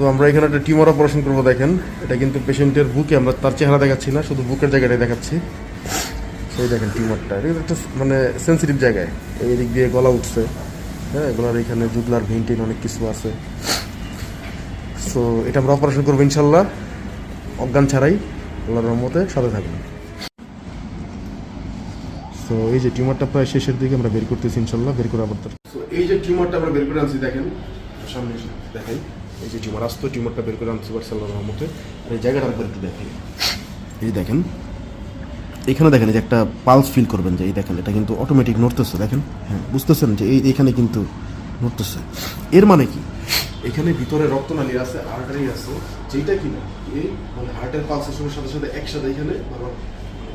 So আমরা এখানে একটা টিউমার অপারেশন করব, দেখেন। এটা কিন্তু পেশেন্টের বুকে, আমরা তার চেহারা দেখাচ্ছি না, শুধু বুকের জায়গাটাই দেখাচ্ছি। সেই দেখেন টিউমারটা, এটা একটা মানে সেন্সিটিভ জায়গায়। এই দিক দিয়ে গলা উঠছে। হ্যাঁ গলার এখানে জুগলার ভেন্টিন অনেক কিছু আছে। সো এটা আমরা অপারেশন করব ইনশাল্লাহ। অজ্ঞান ছাড়াই, আল্লাহর রহমতে সাথে থাকবেন সো এই যে টিউমারটা প্রায় শেষের দিকে আমরা বের করতেছি ইনশাল্লাহ, বের করে আবার এই যে টিউমারটা আমরা বের করে আনছি, দেখেন। সামনে দেখাই। এই যে টিউমার আসতো টিউমারটা বের করে আনছি বার্স আল্লাহর রহমতে, আর এই জায়গাটা আমরা একটু দেখাই এই দেখেন, এখানে দেখেন যে একটা পালস ফিল করবেন যে এই দেখেন, এটা কিন্তু অটোমেটিক নড়তেছে, দেখেন? হ্যাঁ বুঝতেছেন যে এই এখানে কিন্তু নড়তেছে। এর মানে কি? এখানে ভিতরে রক্তনালী আছে আর্টারি আছে যেটা কি না এই মানে হার্টের পালসেশনের সাথে সাথে একসাথে এখানে বারবার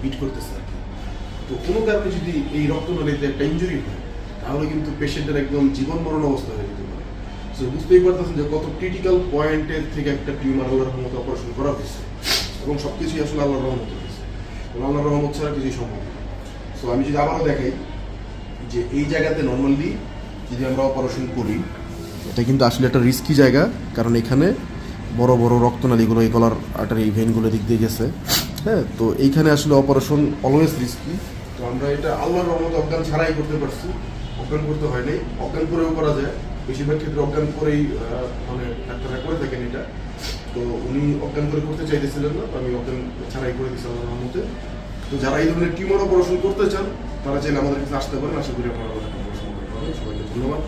বিট করতেছে তো কোনো কারণে যদি এই রক্তনালীতে একটা ইঞ্জুরি হয়, তাহলে কিন্তু পেশেন্টের একদম জীবন মরণ অবস্থা হয়ে সো বুঝতেই পারতেছেন যে কত ক্রিটিক্যাল পয়েন্টের থেকে একটা টিউমার আল্লাহর রহমতে অপারেশন করা হয়েছে। এবং সব কিছুই আসলে আল্লাহর রহমত হয়েছে। এবং আল্লাহর রহমত ছাড়া কিছুই সম্ভব সো আমি যদি আবারও দেখাই যে এই জায়গাতে নর্মালি যদি আমরা অপারেশন করি, এটা কিন্তু আসলে একটা রিস্কি জায়গা, কারণ এখানে বড় বড় রক্তনালীগুলো, এই গলার আটার এই ভেনগুলো দিক দিয়ে গেছে। হ্যাঁ তো এইখানে আসলে অপারেশন অলওয়েজ রিস্কি তো আমরা এটা আল্লাহর রহমত অজ্ঞান ছাড়াই করতে পারছি। অজ্ঞান করতে হয় নাই, অজ্ঞান করেও করা যায়। বেশিরভাগ ক্ষেত্রে অজ্ঞান করেই মানে ডাক্তাররা করে থাকেন এটা। তো উনি অজ্ঞান করে করতে চাইতেছিলেন না তো আমি অজ্ঞান ছাড়াই করে দিয়েছিলাম আমার মধ্যে তো যারা এই ধরনের টিউমার অপারেশন করতে চান, তারা চাইলে আমাদের কাছে আসতে পারেন। আশা করি আপনারা অপারেশন করতে পারবেন সবাইকে ধন্যবাদ।